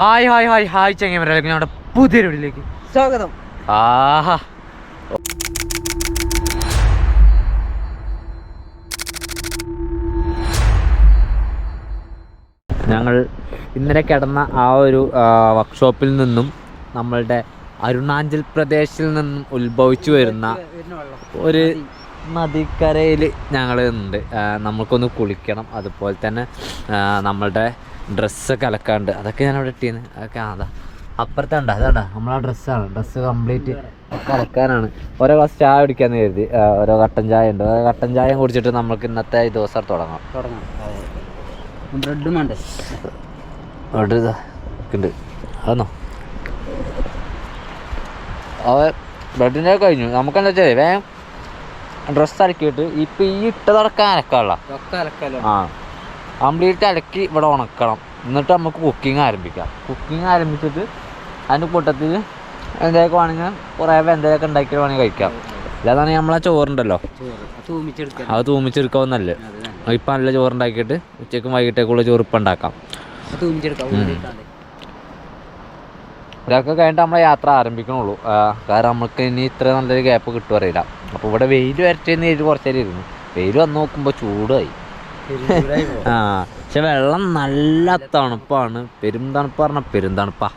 Hi hi hi hi ചെങ്ങമരയിലേക്ക് ഞങ്ങളുടെ പുതിയൊരു വീട്ടിലേക്ക് സ്വാഗതം. ആഹാ. ഞങ്ങൾ ഇന്നലെ കിടന്ന ആ ഒരു വർക്ക്ഷോപ്പിൽ നിന്നും നമ്മളുടെ അരുണാചൽ പ്രദേശിൽ നിന്നും ഉത്ഭവിച്ചു വരുന്ന ഒരു നദിക്കരയിൽ ഞങ്ങൾ ഉണ്ട്. നമ്മൾക്കൊന്ന് നമുക്കൊന്ന് കുളിക്കണം. അതുപോലെ തന്നെ നമ്മളുടെ ഡ്രസ്സ് അലക്കാണ്ട്. അതൊക്കെ ഞാൻ അവിടെ ഇട്ടിന്ന്. അതൊക്കെ അതാ. അപ്പുറത്തെ ഉണ്ട് അതാണ്ടാ നമ്മളെ ഡ്രസ്സാണ് ഡ്രസ്സ് കംപ്ലീറ്റ് അലക്കാനാണ്. ഓരോ ഗ്ലാസ് ചായ കുടിക്കാന്ന് കരുതി. ഓരോ കട്ടൻ ചായ ഉണ്ട്. ഓരോ കട്ടൻ ചായ കുടിച്ചിട്ട് നമുക്ക് ഇന്നത്തെ ഈ ദിവസം തുടങ്ങാം. തുടങ്ങാം. ബ്രെഡും ഇതാ. ഉണ്ട് അതെന്നോ? അവ ബ്രെഡിന്റെ കഴിഞ്ഞു. നമുക്കെന്താ വെച്ചാൽ വേഗം ഡ്രസ്സ് അലക്കിയിട്ട് ഇപ്പം ഈ ഇട്ടതടക്കാൻ അലക്കാനുള്ള. ആ. കംപ്ലീറ്റ് അലക്കി ഇവിടെ ഉണക്കണം. എന്നിട്ട് നമുക്ക് കുക്കിംഗ് ആരംഭിക്കാം. കുക്കിംഗ് ആരംഭിച്ചിട്ട് അതിന്റെ കൂട്ടത്തിൽ എന്തെങ്കിലുമൊക്കെ വേണമെങ്കിൽ കുറേ എന്തെങ്കിലുമൊക്കെ ഉണ്ടാക്കി വേണമെങ്കിൽ കഴിക്കാം. ഇല്ലാതാണ് നമ്മളെ ചോറുണ്ടല്ലോ. അത് തൂമിച്ചെടുക്കാവുന്നല്ലേ. ഇപ്പം നല്ല ചോറുണ്ടാക്കിയിട്ട് ഉച്ചയ്ക്കും വൈകിട്ടേക്കുള്ള ചോറ് ഇപ്പം ഉണ്ടാക്കാം. ഇതൊക്കെ കഴിഞ്ഞിട്ട് നമ്മളെ യാത്ര ആരംഭിക്കണുള്ളൂ. കാരണം നമുക്ക് ഇനി ഇത്ര നല്ലൊരു ഗ്യാപ്പ് കിട്ടും അറിയില്ല. അപ്പോൾ ഇവിടെ വെയിൽ വരട്ടേന്ന് കരുതി കുറച്ച് ഇരുന്നു. വെയിൽ വന്ന് നോക്കുമ്പോൾ ചൂടായി. ആ പക്ഷെ വെള്ളം നല്ല തണുപ്പാണ്. പെരും തണുപ്പ് പറഞ്ഞാൽ പെരും തണുപ്പാ.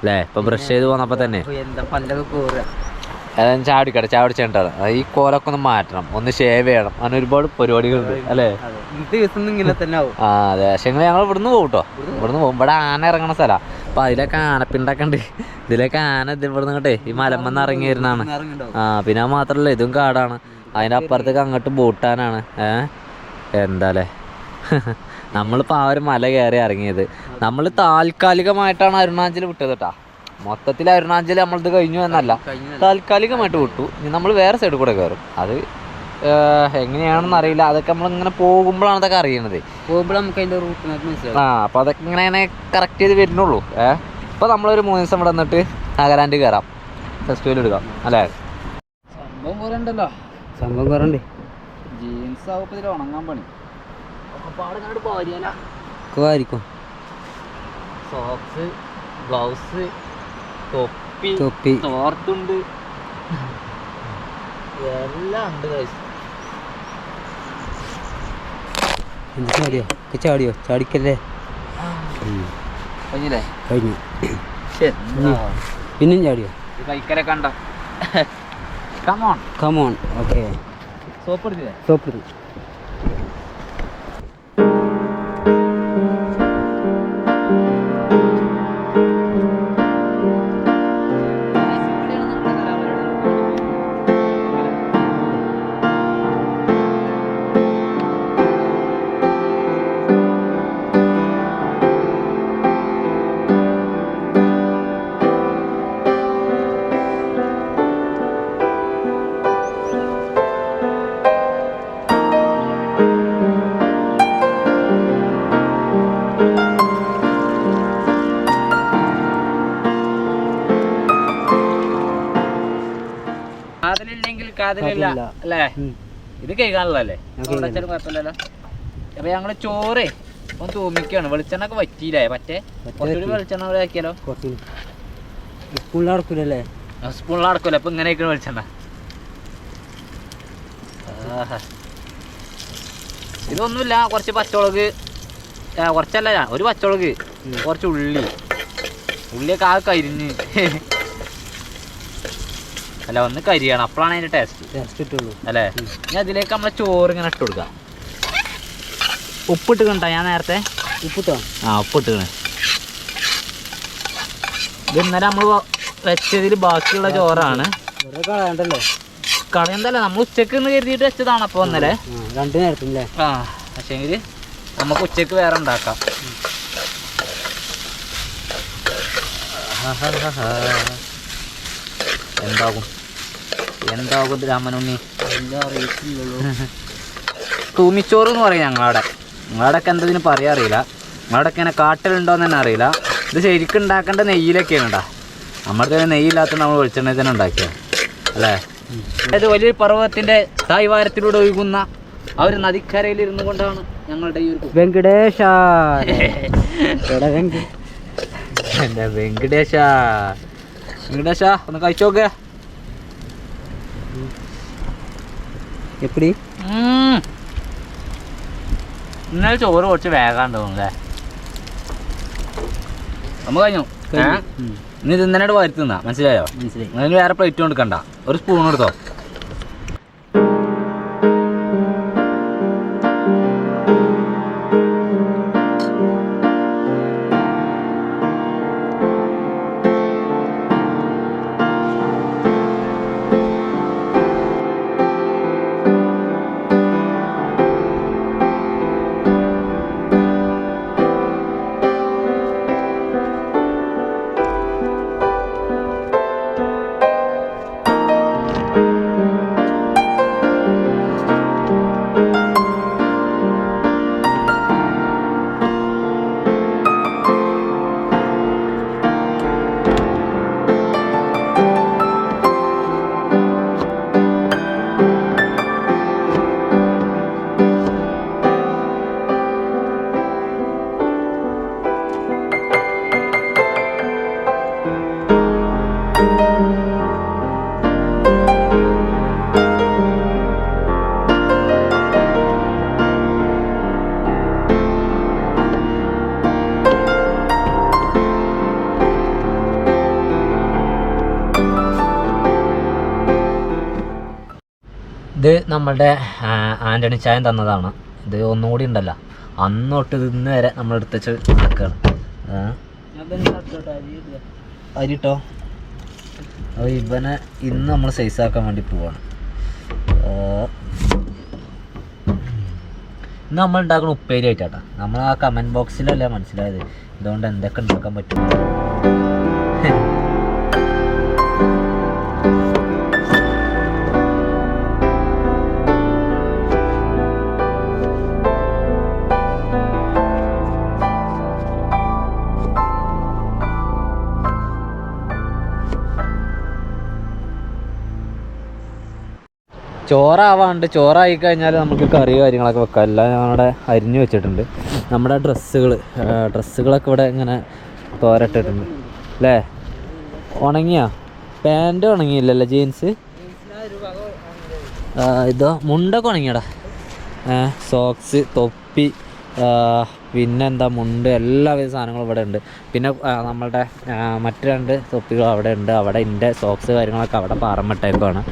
അല്ലേ ഇപ്പൊ ബ്രഷ് ചെയ്ത് പോന്നപ്പോ തന്നെ. അതായത് ചാടിക്കട്ടെ ചാടിച്ചേണ്ടാണ് ഈ കോലൊക്കെ ഒന്ന് മാറ്റണം. ഒന്ന് ഷേവ് ചെയ്യണം. അങ്ങനെ ഒരുപാട് പരിപാടികളുണ്ട് അല്ലേ? ഇങ്ങനെ തന്നെ ആവും. ആ അതെ. പക്ഷെ ഞങ്ങൾ ഇവിടുന്ന് പോകും കേട്ടോ ഇവിടുന്ന് പോകും ഇവിടെ ആന ഇറങ്ങണ സ്ഥലമാണ് അപ്പൊ അതിലൊക്കെ ആനപ്പിണ്ടൊക്കെ ഉണ്ട്. ഇതിലൊക്കെ ആന ഇവിടുന്ന് കേട്ടെ ഈ മലമ്മന്ന് ഇറങ്ങി വരുന്നതാണ് ആ പിന്നെ മാത്രല്ല ഇതും കാടാണ്. അതിന്റെ അപ്പുറത്തേക്ക് അങ്ങോട്ട് ബോട്ടാനാണ്. ഏ എന്താല്ലേ നമ്മളിപ്പോൾ ആ ഒരു മല കയറി ഇറങ്ങിയത്. നമ്മൾ താൽക്കാലികമായിട്ടാണ് അരുണാചൽ വിട്ടത് കേട്ടാ മൊത്തത്തിൽ അരുണാചൽ നമ്മളത് കഴിഞ്ഞു എന്നല്ല. താൽക്കാലികമായിട്ട് വിട്ടു. ഇനി നമ്മൾ വേറെ സൈഡിൽ കൂടെ കയറും. അത് എങ്ങനെയാണെന്ന് അറിയില്ല. അതൊക്കെ നമ്മൾ ഇങ്ങനെ പോകുമ്പോഴാണ് അതൊക്കെ അറിയണത്. പോകുമ്പോൾ നമുക്ക് റൂട്ട് ആ അപ്പോൾ അതൊക്കെ ഇങ്ങനെ ഇങ്ങനെ കറക്റ്റ് ചെയ്ത് വരുന്നുള്ളൂ. ഏഹ് ഇപ്പോൾ നമ്മളൊരു മൂന്ന് ദിവസം ഇവിടെ നിന്നിട്ട് നാഗാലാൻഡ് കയറാം. ഫെസ്റ്റിവൽ എടുക്കാം അല്ലേ? സംഭവം കുറെ ഉണ്ടല്ലോ. സംഭവം കുറെ ഇതിൽ ഉണങ്ങാൻ പണി. ആയിരിക്കും സോക്സ് ഗ്ലൗസ് തൊപ്പി തൊപ്പി തോർത്തുണ്ട് എല്ലാം ഉണ്ട് ചാടിയോ? ചാടിയോ? ചാടിക്കല്ലേ? കഴിഞ്ഞില്ലേ? കഴിഞ്ഞു. പിന്നെയും ചാടിയോ? കൈക്കരെ കണ്ട. കമോൺ കമോൺ ഓക്കെ സോപ്പ് എടുത്തില്ലേ? കാതലില്ല. അല്ലേ? ഇത് കേൾക്കാനുള്ളതല്ലേ. വെച്ചാലും കുഴപ്പമില്ലല്ലോ. അപ്പൊ ഞങ്ങൾ ചോറ് ഒന്ന് തൂമിക്കാണ്. വെളിച്ചെണ്ണ ഒക്കെ പറ്റിയില്ലേ പറ്റേ കുറച്ചുകൂടി. വെളിച്ചെണ്ണ ഇവിടെ ആക്കിയാലോ? കുറച്ച്. സ്പൂണിലടക്കൂല അപ്പൊ ഇങ്ങനെ ആയിരിക്കും വെളിച്ചെണ്ണ. ഇതൊന്നുമില്ല. കുറച്ച് പച്ചമുളക് കുറച്ചല്ല ഒരു പച്ചമുളക്. കുറച്ച് ഉള്ളി. ഉള്ളിയൊക്കെ ആ കരിഞ്ഞ്. അല്ല ഒന്ന് കരിയാണ്. അപ്പോഴാണ് അതിന്റെ ടേസ്റ്റ് ടേസ്റ്റ് കിട്ടുള്ളൂ. അല്ലേ? ഞാൻ ഇനി അതിലേക്ക് നമ്മളെ ചോറ് ഇങ്ങനെ ഇട്ട് കൊടുക്കാം. ഉപ്പിട്ട് കണ്ടാ ഞാൻ നേരത്തെ? ഉപ്പിട്ടോ? ആ ഉപ്പിട്ട് ഇത് ഇന്നലെ നമ്മൾ വെച്ചതിൽ ബാക്കിയുള്ള ചോറാണ്. കളയണ്ടല്ലോ? കളയന്തല്ല നമ്മൾ ഉച്ചയ്ക്ക് എന്ന് കരുതിയിട്ട് വെച്ചതാണ് അപ്പോൾ ഇന്നലെ. രണ്ടു രണ്ട് നേരത്തില്ലേ ആ പക്ഷേങ്കിൽ നമുക്ക് ഉച്ചയ്ക്ക് വേറെ ഉണ്ടാക്കാം. എന്താകും? എന്താകും രാമനുണ്ണി? എന്താ അറിയിച്ചില്ലല്ലോ തൂമിച്ചോറ് എന്ന് പറയും ഞങ്ങളവിടെ. ഞങ്ങളവിടെയൊക്കെ എന്തതിന് പറയാൻ അറിയില്ല. നിങ്ങളവിടെയൊക്കെ ഇങ്ങനെ കാട്ടിലുണ്ടോന്ന് തന്നെ അറിയില്ല. ഇത് ശരിക്കും ഉണ്ടാക്കേണ്ട നെയ്യിലൊക്കെയാണ് കേട്ടോ നമ്മുടെ തന്നെ നെയ്യില്ലാത്ത നമ്മൾ വെളിച്ചെണ്ണയിൽ തന്നെ ഉണ്ടാക്കിയത്. അല്ലേ? അതായത് വലിയൊരു പർവതത്തിന്റെ തായ്വാരത്തിലൂടെ ഒഴുകുന്ന ആ ഒരു നദിക്കരയിൽ ഇരുന്നു കൊണ്ടാണ് ഞങ്ങളുടെ ഈ ഒരു വെങ്കടേശ വെങ്കടേശ? വെങ്കടേശ ഒന്ന് കഴിച്ചോക്ക്. എപ്പടി? ഇന്നലെ ചോറ് കുറച്ച് വേഗാണ്ട് തോന്നുന്നല്ലേ? നമ്മ കഴിഞ്ഞു? ഇനി ഇത് ഇന്നലെ വരുത്തി മനസ്സിലായോ? മനസ്സിലായി. അതിന് വേറെ പ്ലേറ്റ് കൊടുക്കണ്ട ഒരു സ്പൂൺ എടുത്തോ? നമ്മളുടെ ആന്റണി ചായം തന്നതാണ്. ഇത് ഒന്നും കൂടി ഉണ്ടല്ലോ. അന്ന് തൊട്ട് ഇത് ഇന്ന് വരെ നമ്മൾ എടുത്തുവെച്ച് നടക്കുകയാണ് അരിട്ടോ? അപ്പോൾ ഇവനെ ഇന്ന് നമ്മൾ സൈസ് ആക്കാൻ വേണ്ടി പോവാണ്. ഇന്ന് നമ്മൾ ഉണ്ടാക്കുന്ന ഉപ്പേരി ആയിട്ടാട്ടാ. നമ്മൾ ആ കമന്റ് ബോക്സിലല്ലേ മനസ്സിലായത്? ഇതുകൊണ്ട് എന്തൊക്കെ ഉണ്ടാക്കാൻ പറ്റും? ചോറാവാണ്ട് ചോറായി കഴിഞ്ഞാൽ നമുക്ക് കറി കാര്യങ്ങളൊക്കെ വെക്കാം. എല്ലാം ഞങ്ങളുടെ അരിഞ്ഞു വെച്ചിട്ടുണ്ട്. നമ്മുടെ ഡ്രസ്സുകൾ ഡ്രസ്സുകളൊക്കെ ഇവിടെ ഇങ്ങനെ തോരട്ടിട്ടുണ്ട്. അല്ലേ? ഉണങ്ങിയാ? പാന്റ് ഉണങ്ങിയില്ലല്ലോ ജീൻസ്? ഇതോ മുണ്ടൊക്കെ ഉണങ്ങിയടാ. സോക്സ് തൊപ്പി പിന്നെ പിന്നെന്താ മുണ്ട് എല്ലാവിധ സാധനങ്ങളും ഇവിടെ ഉണ്ട്. പിന്നെ നമ്മളുടെ മറ്റു രണ്ട് തൊപ്പികൾ അവിടെ ഉണ്ട്. അവിടെ എന്റെ സോക്സ് കാര്യങ്ങളൊക്കെ അവിടെ പാറമിട്ടേക്കുവാണ്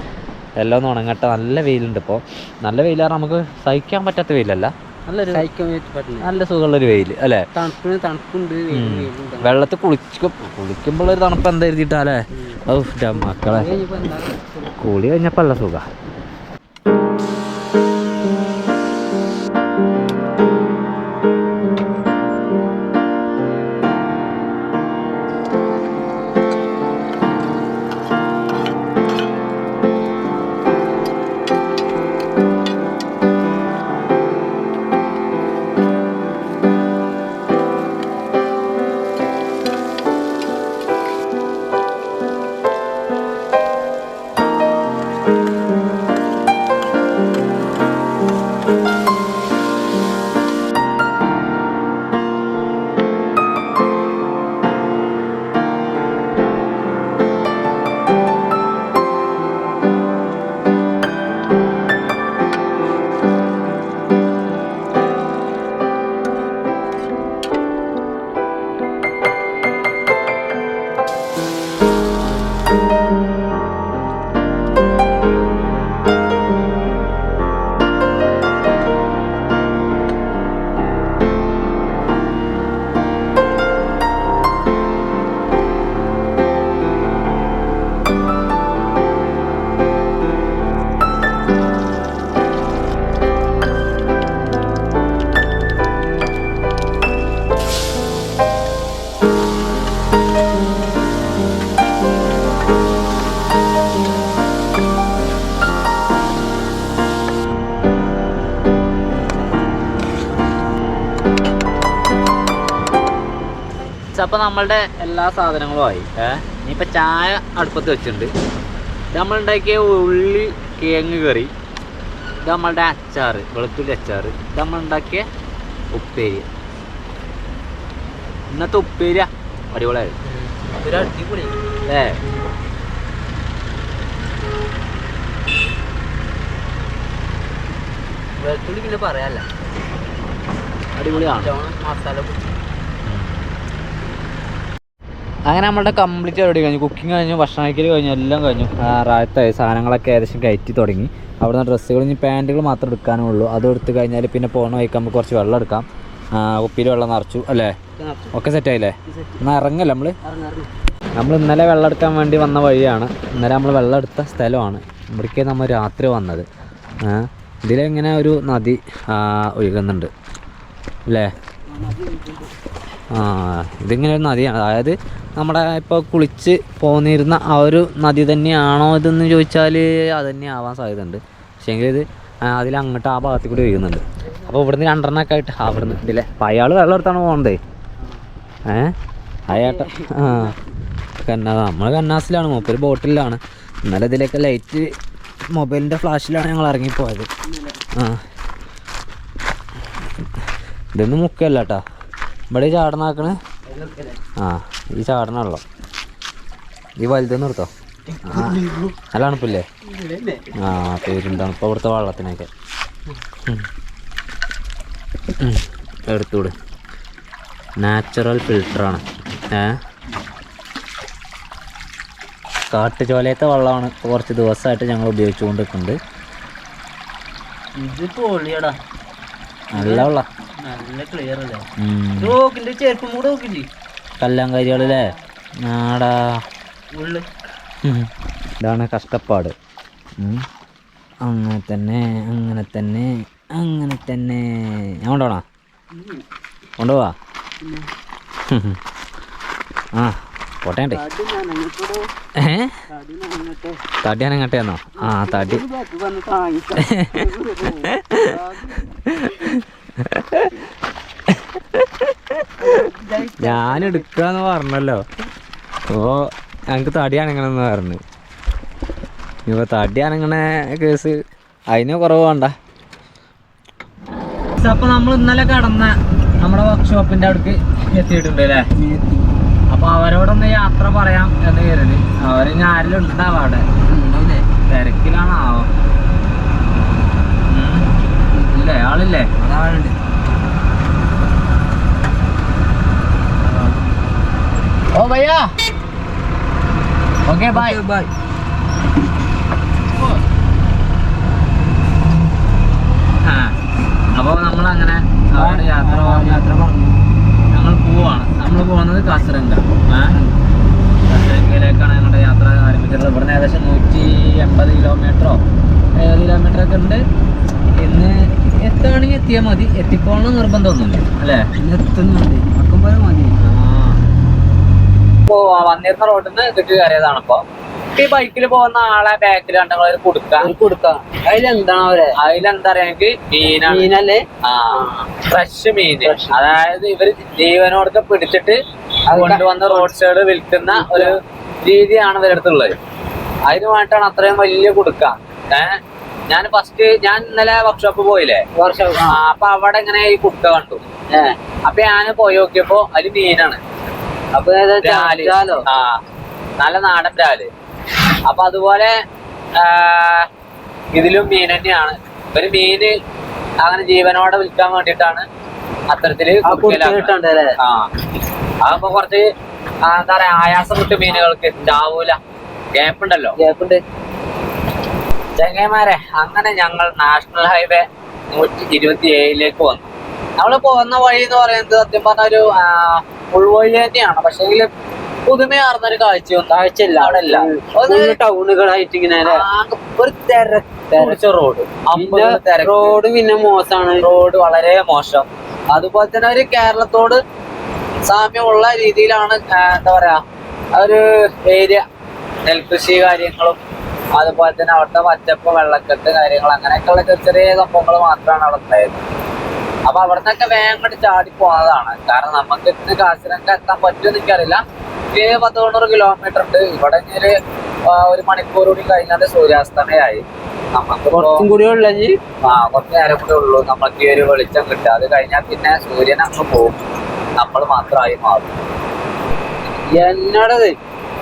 എല്ലാം ഒന്ന് ഉണങ്ങട്ടെ. നല്ല വെയിലുണ്ട് ഇപ്പോൾ നല്ല വെയിലാണ് നമുക്ക് സഹിക്കാൻ പറ്റാത്ത വെയിലല്ല. നല്ലൊരു നല്ല സുഖമുള്ളൊരു വെയിൽ അല്ലേ? തണുപ്പുണ്ട് വെള്ളത്തിൽ കുളിക്കും. കുളിക്കുമ്പോൾ ഒരു തണുപ്പ് എന്താ എഴുതിയിട്ടാ അല്ലേ? മക്കളെ. കുളി കഴിഞ്ഞപ്പോൾ അല്ല സുഖ. അപ്പോൾ നമ്മളുടെ എല്ലാ സാധനങ്ങളും ആയി. ഏഹ് ഇനിയിപ്പോൾ ചായ അടുപ്പത്ത് വെച്ചിട്ടുണ്ട്. നമ്മളുണ്ടാക്കിയ ഉള്ളി കിഴങ്ങ് കറി. ഇത് നമ്മളുടെ അച്ചാർ വെളുത്തുള്ളി അച്ചാർ ഇത് നമ്മളുണ്ടാക്കിയ ഉപ്പേരി. ഇന്നത്തെ ഉപ്പേരിയ അടിപൊളിയായിരുന്നു. ഏ. വെളുത്തുള്ളി പിന്നെ പറയാല്ല അടിപൊളിയാണ്. മസാല അങ്ങനെ നമ്മളുടെ കംപ്ലീറ്റ് പരിപാടി കഴിഞ്ഞു. കുക്കിംഗ് കഴിഞ്ഞു ഭക്ഷണം കഴിക്കൽ കഴിഞ്ഞു എല്ലാം കഴിഞ്ഞു. റായത്തായി സാധനങ്ങളൊക്കെ ഏകദേശം കയറ്റി തുടങ്ങി. അവിടെ നിന്ന് ഡ്രസ്സുകൾ ഇനി പാന്റുകൾ മാത്രം എടുക്കാനേ ഉള്ളൂ അത് എടുത്തു കഴിഞ്ഞാൽ പിന്നെ പോകണ വഴിക്ക് നമുക്ക് കുറച്ച് വെള്ളം എടുക്കാം. കുപ്പിയിൽ വെള്ളം നിറച്ചു അല്ലേ? ഒക്കെ സെറ്റായില്ലേ എന്നാൽ ഇറങ്ങല്ലേ നമ്മൾ നമ്മൾ ഇന്നലെ വെള്ളം എടുക്കാൻ വേണ്ടി വന്ന വഴിയാണ്. ഇന്നലെ നമ്മൾ വെള്ളം എടുത്ത സ്ഥലമാണ്. ഇവിടേക്ക് നമ്മൾ രാത്രി വന്നത്. ഇതിലിങ്ങനെ ഒരു നദി ഒഴുകുന്നുണ്ട്. അല്ലേ? ഇതിങ്ങനെ ഒരു നദിയാണ് അതായത് നമ്മുടെ ഇപ്പോൾ കുളിച്ച് പോന്നിരുന്ന ആ ഒരു നദി തന്നെയാണോ ഇതെന്ന് ചോദിച്ചാൽ അത് തന്നെ ആവാൻ സാധ്യതയുണ്ട്. പക്ഷേങ്കിൽ ഇത് അതിൽ അങ്ങോട്ട് ആ ഭാഗത്തിൽ കൂടി ഒഴുകുന്നുണ്ട്. അപ്പോൾ ഇവിടുന്ന് രണ്ടെണ്ണമൊക്കെ ആയിട്ട് അവിടുന്ന് ഇതിലെ അപ്പം അയാൾ വെള്ളം എടുത്താണ് പോകുന്നത് ഏ? അയാട്ട ആ നമ്മൾ കന്നാസിലാണ് മൂപ്പര് ബോട്ടിലാണ്. ഇന്നലെ ഇതിലേക്ക് ലൈറ്റ് മൊബൈലിന്റെ ഫ്ലാഷിലാണ് ഞങ്ങൾ ഇറങ്ങിപ്പോയത്. ആ. ഇതൊന്നും മുക്കല്ല കേട്ടാ ഇവിടെ ചാടനാക്കണ് ആ ഈ ചാടനാണല്ലോ ഈ വലുതെന്ന് നിർത്തോ. നല്ല തണുപ്പില്ലേ? ആ പേരുണ്ടാണ് ഇപ്പോൾ ഇവിടുത്തെ വെള്ളത്തിനൊക്കെ. എടുത്തൂടെ. നാച്ചുറൽ ഫിൽട്ടറാണ് ഏ? കാട്ടുചോലയത്തെ വെള്ളമാണ് കുറച്ച് ദിവസമായിട്ട് ഞങ്ങൾ ഉപയോഗിച്ചുകൊണ്ട് ഇത് പൊളിയടാ. നല്ല വെള്ളം നല്ല ക്ലിയർ അല്ലേ. നോക്കിന്റെ ചെരുപ്പം കൂടെ നോക്കില്ലേ കല്ലാങ്കരികളല്ലേ നാടാ ഉള്ളു. ഇതാണ് കഷ്ടപ്പാട്. അങ്ങനെ തന്നെ അങ്ങനെ തന്നെ അങ്ങനെ തന്നെ. ഞാൻ കൊണ്ടുപോണോ? കൊണ്ടുപോവാ? ആ. പോട്ടെ ഏ? തടി ആ തടി. ഞാൻ എടുക്കാന്ന് പറഞ്ഞല്ലോ. ഓ ഞങ്ങക്ക് തടി അനങ്ങണമെന്ന് പറഞ്ഞു. ഇപ്പൊ തടി അനങ്ങണ കേസ് അതിന് കുറവ് വേണ്ട. അപ്പൊ നമ്മൾ ഇന്നലെ കടന്ന നമ്മുടെ വർക്ക്ഷോപ്പിന്റെ അടുക്ക് എത്തിയിട്ടുണ്ട് അല്ലേ? അപ്പൊ അവരോടൊന്ന് യാത്ര പറയാം എന്ന് കരുതി. അവർ ഞാരിലും ഉണ്ടാവും അവിടെ. തിരക്കിലാണാവോ ആവോ. ഇല്ലേ? ആളില്ലേ? അതാളുണ്ട്. ഓ ഭയ്യാ ഓക്കെ ബൈ. ബൈ. അപ്പോൾ നമ്മൾ അങ്ങനെ യാത്ര യാത്ര പറഞ്ഞു. ഞങ്ങൾ പോവാണ്. നമ്മൾ പോകുന്നത് കാസർഗ കാസർഗയിലേക്കാണ് ഞങ്ങളുടെ യാത്ര ആരംഭിച്ചിട്ടുള്ളത്. ഇവിടുന്ന് ഏകദേശം നൂറ്റി എൺപത് കിലോമീറ്ററോ എഴുപത് കിലോമീറ്റർ ഒക്കെ ഉണ്ട്. ഇന്ന് എത്തുകയാണെങ്കിൽ എത്തിയാൽ മതി. എത്തിക്കോളണം നിർബന്ധമൊന്നുമില്ല അല്ലേ? എത്തുന്നുണ്ട് എത്തുന്നു മതി. ഇപ്പോൾ വന്നിരുന്ന റോഡിൽ നിന്ന് കിട്ടി കയറിയതാണ് ഈ ബൈക്കിൽ പോകുന്ന ആളെ ബാക്കിൽ കണ്ടെങ്കിൽ കൊടുക്കാം? കൊടുക്കാം. അതിലെന്താണ് അവരെ? അതിലെന്താ പറയാ എനിക്ക് മീനാണ്. മീനല്ലേ? ആ ഫ്രഷ് മീൻ. അതായത് ഇവർ ജീവനോടൊക്കെ പിടിച്ചിട്ട് കൊണ്ടുവന്ന റോഡ് സൈഡ് വിൽക്കുന്ന ഒരു രീതിയാണ് ഇവരുടെ അടുത്തുള്ളത് അതിന് വേണ്ടിയിട്ടാണ് അത്രയും വലിയ കൊടുക്ക. ഏഹ് ഞാൻ ഫസ്റ്റ് ഞാൻ ഇന്നലെ വർക്ക്ഷോപ്പ് പോയില്ലേ? വർക്ക്ഷോപ്പ് അപ്പൊ അവിടെ ഇങ്ങനെ ഈ കുട്ട കണ്ടു. അപ്പൊ ഞാൻ പോയി നോക്കിയപ്പോ അതിൽ മീനാണ്. അപ്പൊ നല്ല നാടൻ രാൽ. അപ്പൊ അതുപോലെ ഇതിലും മീൻ തന്നെയാണ്. ഒരു മീന് അങ്ങനെ ജീവനോടെ വിൽക്കാൻ വേണ്ടിട്ടാണ് അത്തരത്തിൽ ആ അതാകുമ്പോ കുറച്ച് എന്താ പറയാ ആയാസം കിട്ടും മീനുകൾക്ക്. ചാവൂല ഗ്യാപ്പുണ്ടല്ലോ ഗ്യാപ്പുണ്ട് ചെങ്ങന്മാരെ അങ്ങനെ ഞങ്ങൾ നാഷണൽ ഹൈവേ നൂറ്റി ഇരുപത്തി ഏഴിലേക്ക് വന്നു. നമ്മൾ പോകുന്ന വഴി എന്ന് പറയുന്നത് സത്യം പറഞ്ഞ ഒരു ഉൾവഴി തന്നെയാണ്. പക്ഷേങ്കിൽ പുതുമയാർന്ന ഒരു കാഴ്ചയും? കാഴ്ചയില്ല. അവിടെ ഇല്ല ഒരു ടൗണുകളായിട്ട് ഇങ്ങനെ ഒരു തിരക്ക്. റോഡ് റോഡ് പിന്നെ മോശമാണ്. റോഡ് വളരെ മോശം. അതുപോലെ തന്നെ ഒരു കേരളത്തോട് സാമ്യമുള്ള രീതിയിലാണ് എന്താ പറയാ ഒരു ഏരിയ നെൽകൃഷി കാര്യങ്ങളും അതുപോലെ തന്നെ അവിടുത്തെ പച്ചപ്പ് വെള്ളക്കെട്ട് കാര്യങ്ങൾ അങ്ങനെയൊക്കെയുള്ള ചെറിയ ചെറിയ സംഭവങ്ങൾ മാത്രമാണ് അവിടെ ഉണ്ടായത്. അപ്പൊ അവിടെ നിന്നൊക്കെ വേഗം ചാടി പോകുന്നതാണ് കാരണം നമുക്ക് ഇന്ന് കാശിനൊക്കെ എത്താൻ പറ്റുമെന്ന് എനിക്കറിയില്ല. ഈ പത്ത് തൊണ്ണൂറ് കിലോമീറ്റർ ഉണ്ട്. ഇവിടെ ഒരു ഒരു മണിക്കൂർ കൂടി കഴിഞ്ഞാൽ സൂര്യാസ്തമയായി നമുക്ക് കുറച്ചും കൂടി ഉള്ളി ആ കുറച്ച് നേരം കൂടെ ഉള്ളൂ. നമ്മൾക്ക് ഈ ഒരു വെളിച്ചം കിട്ടുക. അത് കഴിഞ്ഞാൽ പിന്നെ സൂര്യൻ അങ്ങ് പോകും നമ്മൾ മാത്രമായി മാറും. എന്നടത്?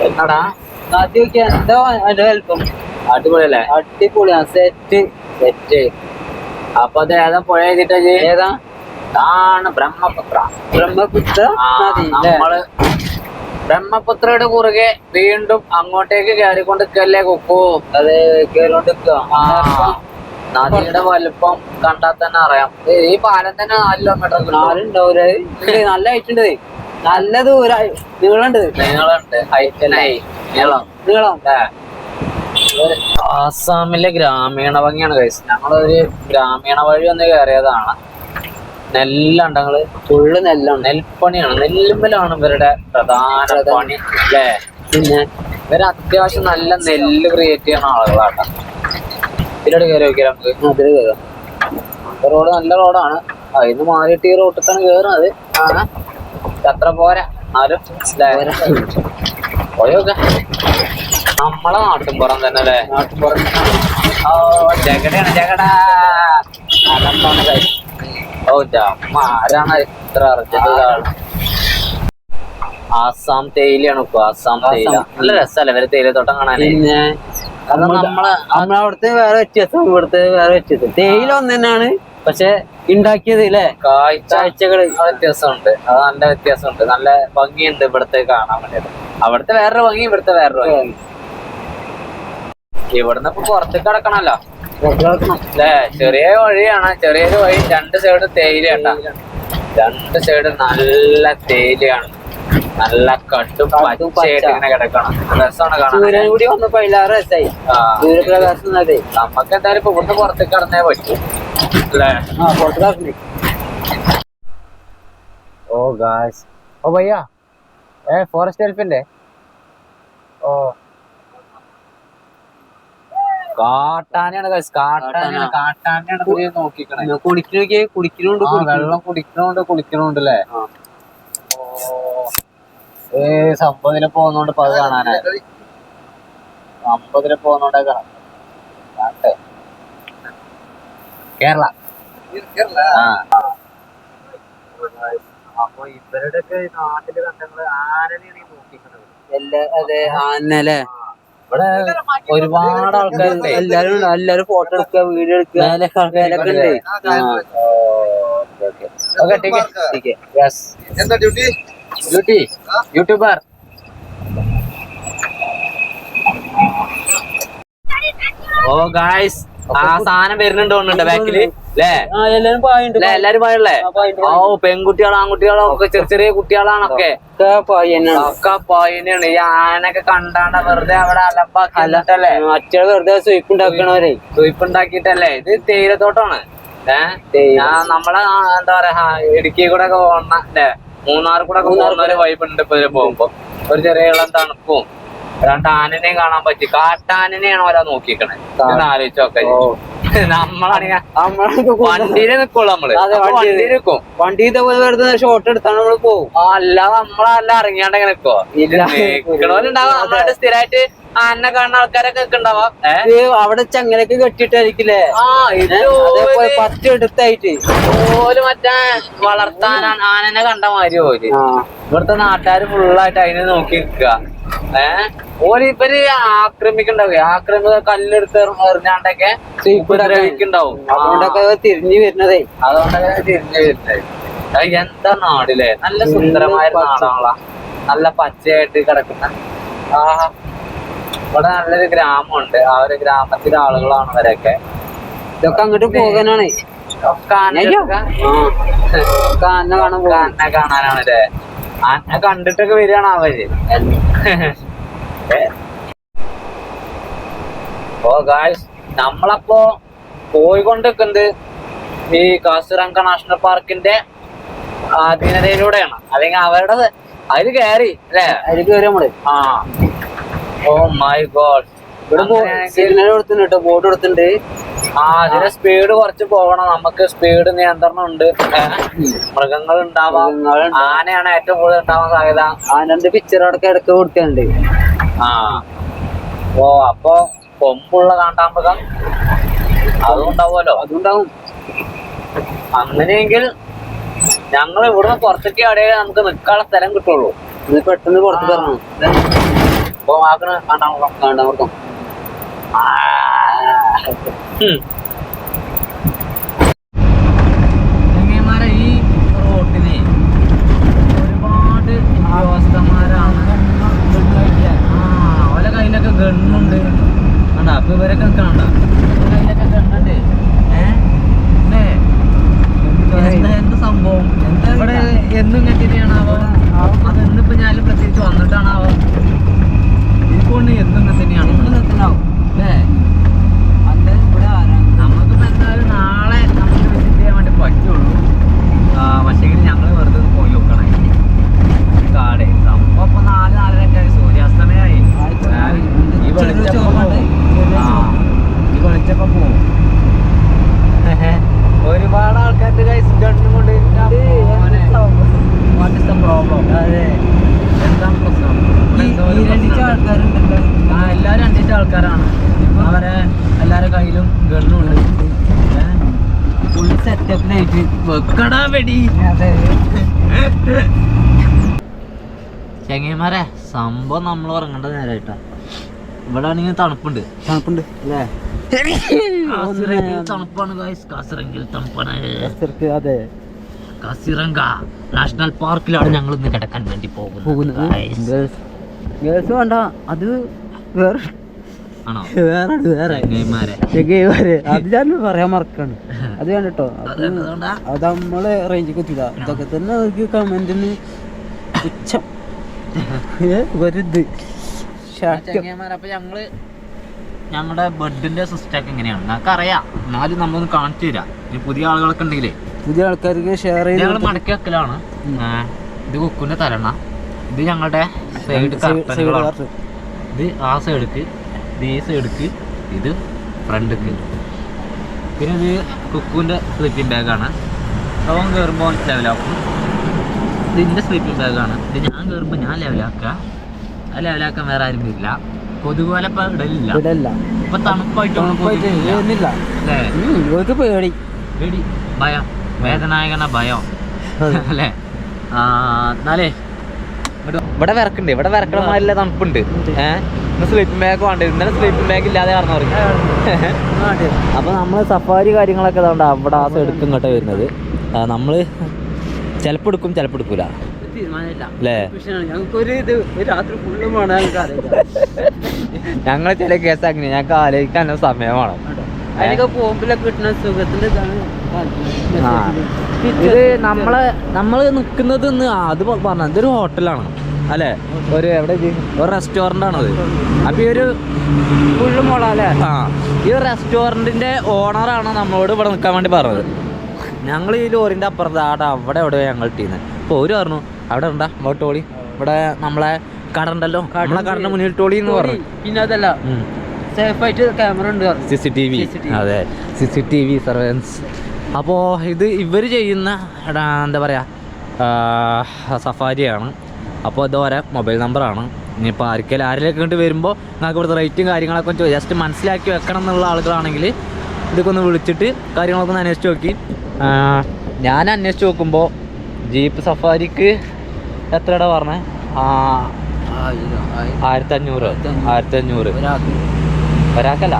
എന്നടാ? നോക്കിയാ എന്താ അതിന്റെ വലുപ്പം അടിപൊളിയല്ലേ? അടിപൊളിയാ സെറ്റ് സെറ്റ് അപ്പൊ അത് ഏതാ പുഴ എഴുതിട്ടാ ഏതാ? ആണ് ബ്രഹ്മപുത്ര. ബ്രഹ്മപുത്ര നമ്മൾ ബ്രഹ്മപുത്രയുടെ കുറുകെ വീണ്ടും അങ്ങോട്ടേക്ക് കയറിക്കൊണ്ടിരിക്കല്ലേ കുക്കു? അത് നദിയുടെ വലുപ്പം കണ്ടാൽ തന്നെ അറിയാം. ഈ പാലം തന്നെ നാല് കിലോമീറ്റർ നാലുണ്ടാവൂലേ? നല്ല ഹൈറ്റ് ഉണ്ട് നല്ല ദൂരായി. നീളണ്ട് നീളമുണ്ട് ഹൈറ്റിനായി നീളം നീളം അല്ലേ ഒരു ആസാമിലെ ഗ്രാമീണ ഭംഗിയാണ് കഴിച്ചത് ഞങ്ങളൊരു ഗ്രാമീണ വഴി ഒന്ന് കയറിയതാണ്. നെല്ലുണ്ടങ്ങൾ. ഫുള്ള് നെല്ലാണ്. നെൽപ്പണിയാണ്. നെല്ലുമ്പലാണ് ഇവരുടെ പ്രധാന പണി അല്ലേ? പിന്നെ ഇവർ അത്യാവശ്യം നല്ല നെല്ല് ക്രിയേറ്റ് ചെയ്യുന്ന ആളുകളാട്ടോ ഇതിലോട് കയറി നോക്കിയാൽ നമുക്ക്? അതിൽ കയറാം. റോഡ് നല്ല റോഡാണ് അതിന് മാറിയിട്ട് ഈ റോട്ടിൽ തന്നെ കയറുന്നത്. ആണ്. അത്ര പോരാ. ആരും പോയൊക്കെ. നമ്മളെ നാട്ടിൻപുറം തന്നെ അല്ലേ? നാട്ടുപുറം ഓ ജഗടയാണ് ജഗട? ഓ ജമ്മ ആരാണ് ഇത്ര അർജന്റ് ആസാം തേയിലാണ് ഇപ്പൊ ആസാം തേയില. നല്ല രസമല്ലേ വരെ തേയില തോട്ടം കാണാനേ പിന്നെ നമ്മളവിടുത്തെ വേറെ വ്യത്യാസം ഇവിടുത്തെ വേറെ വ്യത്യാസം. തേയില ഒന്ന് തന്നെയാണ് പക്ഷെ ഉണ്ടാക്കിയത് അല്ലേ കാഴ്ചകൾ വ്യത്യാസമുണ്ട്. അത് നല്ല വ്യത്യാസമുണ്ട്. നല്ല ഭംഗിയുണ്ട് ഇവിടുത്തെ കാണാൻ വേണ്ടിയിട്ട്. അവിടുത്തെ വേറൊരു ഭംഗി ഇവിടുത്തെ വേറൊരു ഭംഗി. ഇവിടുന്ന് ഇപ്പൊ പുറത്തേക്ക് കിടക്കണല്ലോ ചെറിയ വഴിയാണ്. ചെറിയൊരു വഴി രണ്ട് സൈഡ് തേയില കേട്ടാ രണ്ട് സൈഡ് നല്ല തേയിലയാണ്. നല്ല കട്ടും കടും പച്ചയായിട്ട്. ഇങ്ങനെ കിടക്കണം. രസമാണ് കാണാൻ. കൂടി വന്നപ്പോ അതിലേറെ രസമായി ആ. സൂര്യപ്രകാശം അതെ നമുക്ക് എന്തായാലും ഇപ്പൊ ഇവിടുന്ന് പുറത്തേക്ക് കടന്നേ പറ്റൂ. അല്ലേ ഓ ഗാസ് ഓ ഭയ്യ ഏ ഫോറസ്റ്റ് ഹെൽപ്പിന്റെ ഓ. നോക്കിക്കണേ. നോക്കിയേ കുടിക്കണുണ്ട് ആ, വെള്ളം കുടിക്കണോണ്ട് കുളിക്കണോണ്ട് അല്ലേ ഏ സമ്പതിലെ പോകുന്നോണ്ട് ഇപ്പൊ അത് കാണാനാ. പോകുന്നോണ്ടേ കാണാം. കാട്ടെ കേരള. ആ. അപ്പൊ ഇവരുടെ ഒക്കെ നാട്ടിൽ കണ്ടങ്ങൾ ആരനെയാണ് ഈ നോക്കിക്കണത്. എല്ലാ അതെ ആന്നല്ലേ ഇവിടെ ഒരുപാട് ആൾക്കാരുണ്ട്. എല്ലാരും. എല്ലാരും ഫോട്ടോ എടുക്കുക വീഡിയോ എടുക്കുക ആൾക്കാരൊക്കെ ഉണ്ട്. എന്താ ഡ്യൂട്ടി ഡ്യൂട്ടി യൂട്യൂബർ ഓ ഗായ്സ് ആ സാധനം വരുന്നുണ്ട് തോന്നുന്നുണ്ട് ബാക്കിൽ ല്ലേ? ആ എല്ലാരും പോയല്ലേ ഓ പെൺകുട്ടികളോ ആൺകുട്ടികളോ ഒക്കെ ചെറിയ ചെറിയ കുട്ടികളാണൊക്കെ. ഒക്കെ പായനാണ് ഈ ആനൊക്കെ കണ്ടാണ് വെറുതെ അവിടെ അലമ്പാക്കിട്ടല്ലേ മറ്റേ വെറുതെ സ്വീപ്പ് ഉണ്ടാക്കണവരെ. സ്വീപ്പ് ഉണ്ടാക്കിട്ടല്ലേ ഇത് തേയിലത്തോട്ടമാണ് ഏഹ് നമ്മളെ എന്താ പറയാ ഇടുക്കി കൂടെ ഒക്കെ പോകണ അല്ലേ മൂന്നാർ കൂടെ ഒക്കെ പോകുന്ന ഒരു വൈബ് ഉണ്ട് ഇപ്പൊ പോകുമ്പോ. ഒരു ചെറിയ ഇളം തണുപ്പും. രണ്ട് ആനനെ കാണാൻ പറ്റി. കാട്ടാനനെയാണ് ഓരോ നോക്കിക്കണേ ആലോചിച്ചോക്കെ നമ്മളാണെങ്കിൽ വണ്ടിയിൽ നിക്കുള്ളൂ നമ്മൾ. വണ്ടിയിൽ. വണ്ടി വെറുതെ ഷോട്ട് എടുത്താണ് നമ്മൾ പോകും അല്ല അല്ലാതെ നമ്മളല്ല ഇറങ്ങിയാണ്ട് ഇങ്ങനെ നിക്കോ നിക്കണോലുണ്ടാവും നമ്മളായിട്ട് സ്ഥിരമായിട്ട് ആനെ കാണുന്ന ആൾക്കാരൊക്കെ ഇത് അവിടെ ചങ്ങലൊക്കെ കെട്ടിട്ടായിരിക്കില്ലേ അതേപോലെ പത്ത് എടുത്തായിട്ട്. ഓൽ മറ്റേ വളർത്താൻ ആനനെ കണ്ട മാതിരി ഓൽ. ഇവിടുത്തെ നാട്ടുകാർ ഫുള്ളായിട്ട് അതിനെ നോക്കി നിൽക്കുക ഏഹ് ഓൽ ഇവർ ആക്രമിക്കണ്ടാവും ആക്രമിക കല്ലെടുത്ത് എറി- എറിഞ്ഞാണ്ടൊക്കെ ഉപദ്രവിക്കുണ്ടാവും അതുകൊണ്ടൊക്കെ തിരിഞ്ഞു വരുന്നതേ. അതുകൊണ്ടൊക്കെ തിരിഞ്ഞു വരുന്നത്. അത് എന്താ നാടില്ലേ? നല്ല സുന്ദരമായ നാടാണല്ലോ. നല്ല പച്ചയായിട്ട് കിടക്കുന്ന. ആഹാ. ഇവിടെ നല്ലൊരു ഗ്രാമമുണ്ട്. ആ ഒരു ഗ്രാമത്തിലെ ആളുകളാണ് ഇവരൊക്കെ. ഇതൊക്കെ അങ്ങോട്ട് പോകാനാണ്. ആന കാണാൻ പോകാൻ കാണാനാണ് കാണാനാണല്ലേ? ആന കണ്ടിട്ടൊക്കെ വരികയാണ് അവർ ഓ ഗായ്സ് നമ്മളപ്പോ പോയിക്കൊണ്ടിരിക്കുന്നത് ഈ കാസിറങ്ക നാഷണൽ പാർക്കിന്റെ അധീനതയിലൂടെയാണ് അല്ലെങ്കിൽ അവരുടെ അതിൽ കയറി അല്ലേ? അതിൽ കയറി നമ്മൾ. ആ. ഓ മൈ ഗോഡ് ഇവിടെ സിഗ്നൽ കൊടുത്തിട്ടുണ്ട് കേട്ടോ ബോർഡ് കൊടുത്തിട്ടുണ്ട്. ആ സ്പീഡ് കുറച്ച് പോകണം. നമുക്ക് സ്പീഡ് നിയന്ത്രണം ഉണ്ട്. മൃഗങ്ങൾ ഉണ്ടാവാം. ആനയാണ് ഏറ്റവും കൂടുതൽ ഉണ്ടാവാൻ സാധ്യത. ആനന്റെ പിക്ചർ അവിടെ ഇടയ്ക്ക് കൊടുക്കുന്നുണ്ട് ആ. ഓ അപ്പൊ കൊമ്പുള്ള കാണ്ടാമൃഗം അതും ഉണ്ടാവുമല്ലോ അതുണ്ടാവും. അങ്ങനെയെങ്കിൽ ഞങ്ങൾ ഇവിടുന്ന് പുറത്തേക്ക് അവിടെ നമുക്ക് നിൽക്കാനുള്ള സ്ഥലം കിട്ടുള്ളൂ. ഇത് പെട്ടെന്ന് പുറത്ത് പറഞ്ഞു കാണ്ടാമർക്കം ചങ്ങന്മാരെ ഈ റോട്ടിനെ ഒരുപാട് ഉദ്യോഗസ്ഥന്മാരാണ് ആ ഓല കയ്യിലൊക്കെ ഗണ്ണുണ്ട് കണ്ട അപ്പൊ ഇവരൊക്കെ കാണണ്ട ഇവരെ കയ്യിലൊക്കെ ഗണ്ണുണ്ട് ഏഹ് എന്താ എന്ത് സംഭവം ഇവിടെ എന്നും കെട്ടിനെയാണാവോ അത് ഇന്നിപ്പോ ഞാൻ പ്രത്യേകിച്ച് വന്നിട്ടാണാവോ എനിക്കൊണ്ട് എന്നും ഇങ്ങനെ തന്നെയാണ് അല്ലേ നമുക്കിപ്പോ എന്തായാലും നാളെ നമുക്ക് വിസിറ്റ് ചെയ്യാൻ വേണ്ടി പറ്റുള്ളൂ പക്ഷേ ഞങ്ങൾ വെറുതെ ഒന്ന് പോയി നോക്കണേ ഈ കാട് സംഭവം ഇപ്പൊ നാല് നാലരയൊക്കെ ആയി സൂര്യാസ്തമയായി ആ, ഈ വെളിച്ചൊക്കെ പോവും. ആ, ഈ വെളിച്ചൊക്കെ പോവും ഒരുപാട് ആൾക്കാരുടെ കൈസ് ഗണ്ണും കൊണ്ട് വാട്ട് ഇസ് ദ പ്രോബ്ലം എന്താണ് പ്രശ്നം എന്തോ ഒരു പ്രശ്നമുണ്ട്. ആ എല്ലാരും അന്വേഷിച്ച ആൾക്കാരാണ് അവരെ എല്ലാരെ കയ്യിലും ഗണ്ണുണ്ട് ഫുൾ സെറ്റപ്പിലായിട്ട് വെക്കടാ വെടി ചെങ്ങന്മാരെ സംഭവം നമ്മൾ ഉറങ്ങേണ്ട നേരമായിട്ടാ ഇവിടെ ആണെങ്കിൽ തണുപ്പുണ്ട്. തണുപ്പുണ്ട്. അല്ലേ? തണുപ്പാണ് ഗൈസ് കാസിറങ്കിൽ തണുപ്പാണ്. അതെ. കാസിറങ്ക നാഷണൽ പാർക്കിലാണ് ഞങ്ങൾ ഇന്ന് കിടക്കാൻ വേണ്ടി പോകുന്നത് ഗേൾസ് വേണ്ട. അത് വേറെ ആണോ? വേറെ വേറെ. ചെങ്ങന്മാരെ ചെഗേവാര് അത് ഞാൻ പറയാൻ മറക്കാണ്. അത് കണ്ടോ അത് നമ്മളെ റേഞ്ച് കുത്തില്ല ഇതൊക്കെ തന്നെ കമന്റിന് പുച്ഛം വരുത് അപ്പൊ ഞങ്ങൾ ഞങ്ങളുടെ ബെഡിന്റെ സിസ്റ്റം ഒക്കെ എങ്ങനെയാണ്? ഞങ്ങൾക്ക് അറിയാം എന്നാലും നമ്മളൊന്ന് കാണിച്ചു തരാം. ഇനി പുതിയ ആളുകളൊക്കെ ഉണ്ടെങ്കിലേ. പുതിയ ആൾക്കാർക്ക് ഷെയർ ഞങ്ങൾ ചെയ്ത് മടക്കി വെക്കലാണ്. ഇത് കുക്കുന്റെ തരണ ഇത് ഞങ്ങളുടെ സൈഡ് സൈഡ് കർട്ടനുകളാണ്. ഇത് ആ സൈഡ്ക്ക് ഇത് ഈ സൈഡ്ക്ക് ഇത് ഫ്രണ്ട്ക്ക് പിന്നെ ഇത് കുക്കുവിന്റെ സ്ലീപ്പിംഗ് ബാഗാണ് അപ്പം കയറുമ്പോൾ ലെവലാക്കും ഇത് എന്റെ സ്ലീപ്പിംഗ് ബാഗാണ് ഇത് ഞാൻ കയറുമ്പോൾ ഞാൻ ലെവലാക്കുക ആ ലെവലാക്കാൻ വേറെ ആരും വരില്ല. കൊതുകുപോലെ ഇപ്പം ഇടലില്ല. ഇപ്പൊ തണുപ്പായിട്ട് തണുപ്പായിട്ട് വരുന്നില്ല. അല്ലേ? ഉം, ഇവർക്ക് പേടി. പേടി. ഭയം. വേദനായകന ഭയം. അല്ലേ? ആ, എന്നാലേ ഇവിടെ- വിറക്കുണ്ട്. ഇവിടെ വിറക്കണ മാതിരില്ല തണുപ്പുണ്ട്. ഏഹ് ഇന്ന് സ്ലീപ്പിംഗ് ബാഗ് വേണ്ട? ഇന്നലെ സ്ലീപ്പിംഗ് ബാഗ് ഇല്ലാതെ പറയും അപ്പൊ നമ്മൾ സഫാരി കാര്യങ്ങളൊക്കെ അവിടെ ആ സൈഡ് ഇങ്ങോട്ടാ വരുന്നത്. നമ്മൾ നമ്മൾ ചിലപ്പോൾ എടുക്കും ചിലപ്പോൾ എടുക്കൂല ഞങ്ങളെ ചില കേസ് അങ്ങനെ ഞങ്ങൾക്ക് ആലോചിക്കാൻ സമയമാണ് ഇത് നമ്മളെ നമ്മൾ നിക്കുന്നത് അത് പറഞ്ഞ ഇതൊരു ഹോട്ടലാണ്. അല്ലെ? ഒരു എവിടെ ഒരു റെസ്റ്റോറന്റ് ആണത് അപ്പൊ ഈ ഒരു ഫുള്ളും മോളാ അല്ലേ? ആ. ഈ റെസ്റ്റോറന്റിന്റെ ഓണറാണ് നമ്മളോട് ഇവിടെ നിൽക്കാൻ വേണ്ടി പറഞ്ഞത്. ഞങ്ങൾ ഈ ലോറിന്റെ അപ്പുറത്ത് ആടെ അവിടെ എവിടെയോ ഞങ്ങൾ ടീന്ന് അപ്പോൾ ഒരു പറഞ്ഞു അവിടെ ഉണ്ടാ ഇവിടെ ടോളി ഇവിടെ നമ്മളെ കട ഉണ്ടല്ലോ നമ്മളെ മുന്നിൽ ടോളി എന്ന് പറഞ്ഞു. പിന്നെ അതല്ല സേഫായിട്ട് ക്യാമറ ഉണ്ട്. സി സി ടി വി അതെ. C C T V surveillance അപ്പോൾ ഇത് ഇവർ ചെയ്യുന്ന എന്താ പറയുക സഫാരിയാണ്. അപ്പോൾ ഇതോരെ മൊബൈൽ നമ്പറാണ് ഇനിയിപ്പോൾ ആർക്കെങ്കിലും ആരെങ്കിലും കൊണ്ട് വരുമ്പോൾ നിങ്ങൾക്ക് ഇവിടുത്തെ റേറ്റും കാര്യങ്ങളൊക്കെ ജസ്റ്റ് മനസ്സിലാക്കി വെക്കണം എന്നുള്ള ആളുകളാണെങ്കിൽ ഇതൊക്കെ ഒന്ന് വിളിച്ചിട്ട് കാര്യങ്ങളൊക്കെ ഒന്ന് അന്വേഷിച്ച് നോക്കി. ഞാൻ അന്വേഷിച്ച് നോക്കുമ്പോൾ ജീപ്പ് സഫാരിക്ക് എത്രയുടെ പറഞ്ഞേ? ആ, ഇല്ല. ആ, ആയിരത്തി അഞ്ഞൂറ് ആയിരത്തി അഞ്ഞൂറ് ഒരാൾക്കല്ല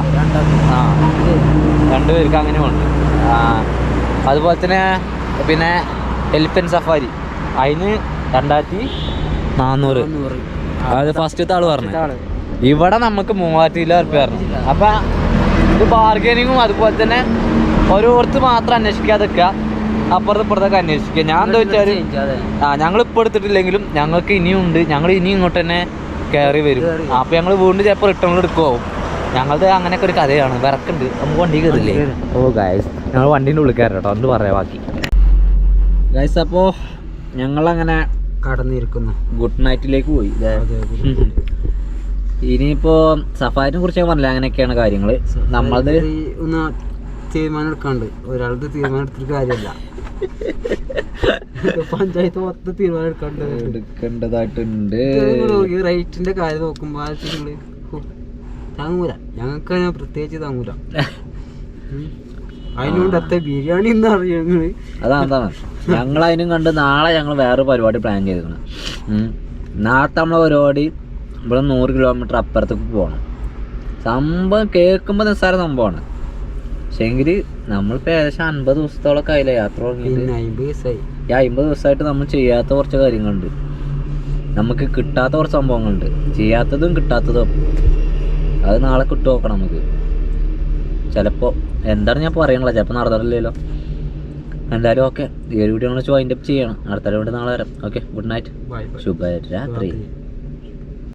ആ രണ്ടുപേർക്ക് അങ്ങനെ ഉണ്ട് ആ അതുപോലെ തന്നെ പിന്നെ എലിഫൻ സഫാരി. അതിന് രണ്ടായിരത്തി നാന്നൂറ്. നൂറ്. അത് ഫസ്റ്റത്തെ ആൾ പറഞ്ഞു. ഇവിടെ നമുക്ക് മൂവായിരത്തി ഇരുപത് റുപ്യ പറഞ്ഞു. അപ്പൊ ഇത് ബാർഗനിങ്ങും അതുപോലെ തന്നെ ഓരോരുത്തർ മാത്രം അന്വേഷിക്കാതെ നിൽക്കുക. അപ്പുറത്ത് ഇപ്പുറത്തൊക്കെ അന്വേഷിക്കുക. ഞാൻ എന്താ വെച്ചാൽ. ആ ഞങ്ങൾ ഇപ്പോൾ എടുത്തിട്ടില്ലെങ്കിലും ഞങ്ങൾക്ക് ഇനിയും ഉണ്ട് ഞങ്ങൾ ഇനിയും ഇങ്ങോട്ട് തന്നെ കയറി വരും. അപ്പോൾ ഞങ്ങൾ വീണ്ടും ചിലപ്പോൾ റിട്ടേൺ എടുക്കുമോ ഞങ്ങളത് അങ്ങനെയൊക്കെ ഒരു കഥയാണ്. വിറക്കുണ്ട്. നമുക്ക് വണ്ടി കയറില്ലേ? കയറി. ഓ ഗായസ് ഞങ്ങൾ വണ്ടീന്റെ ഉള്ളിൽ കയറി കേട്ടോ. എന്ത് പറയാം ബാക്കി. ഗായസ് അപ്പോൾ ഞങ്ങളങ്ങനെ കടന്നിരിക്കുന്നു. ഗുഡ് നൈറ്റിലേക്ക് പോയി ഇനിയിപ്പോ സഫാരിനെ കുറിച്ച് പറഞ്ഞില്ല അങ്ങനെയൊക്കെയാണ് കാര്യങ്ങൾ നമ്മളത് ഒന്ന് തീരുമാനം എടുക്കാണ്ട്. ഒരാളുടെ തീരുമാനം എടുത്തിട്ട് കാര്യമല്ല. പഞ്ചായത്ത് മൊത്തം തീരുമാനം എടുക്കാണ്ട്. എടുക്കേണ്ടതായിട്ടുണ്ട്. ഈ റേറ്റിന്റെ കാര്യം നോക്കുമ്പോ താങ്ങൂല. ഞങ്ങൾക്ക് ഞാൻ പ്രത്യേകിച്ച് താങ്ങൂല. ഉം. അതിനുകൊണ്ട് അത്ര ബിരിയാണി എന്ന് അറിയുന്നത് അതാണ് അതാണ് ഞങ്ങൾ അതിനും കണ്ട് നാളെ ഞങ്ങൾ വേറെ പരിപാടി പ്ലാൻ ചെയ്തിരുന്നു നാളത്തെ നമ്മളെ പരിപാടി ഇവിടെ നൂറ് കിലോമീറ്റർ അപ്പുറത്തേക്ക് പോകണം സംഭവം കേൾക്കുമ്പോൾ നിസ്സാര സംഭവമാണ്. പക്ഷേങ്കിൽ നമ്മളിപ്പോൾ ഏകദേശം അൻപത് ദിവസത്തോളൊക്കെ ആയില്ല യാത്ര തുടങ്ങിയിട്ട്. പിന്നെ അമ്പത് ദിവസമായി ഈ അമ്പത് ദിവസമായിട്ട് നമ്മൾ ചെയ്യാത്ത കുറച്ച് കാര്യങ്ങളുണ്ട്. നമുക്ക് കിട്ടാത്ത കുറച്ച് സംഭവങ്ങളുണ്ട്. ചെയ്യാത്തതും കിട്ടാത്തതും. അത് നാളെ കിട്ടു നോക്കണം നമുക്ക്. ചിലപ്പോൾ എന്താണ് ഞാൻ പറയണില്ല ചിലപ്പോൾ നടന്നിട്ടില്ലല്ലോ. എന്തായാലും ഓക്കെ. ഈ ഒരു വീഡിയോ നമ്മൾ വൈൻഡപ്പ് ചെയ്യണം. അടുത്ത വീഡിയോ നാളെ വരാം. ഓക്കെ. ഗുഡ് നൈറ്റ് ശുഭരാത്രി. രാത്രി.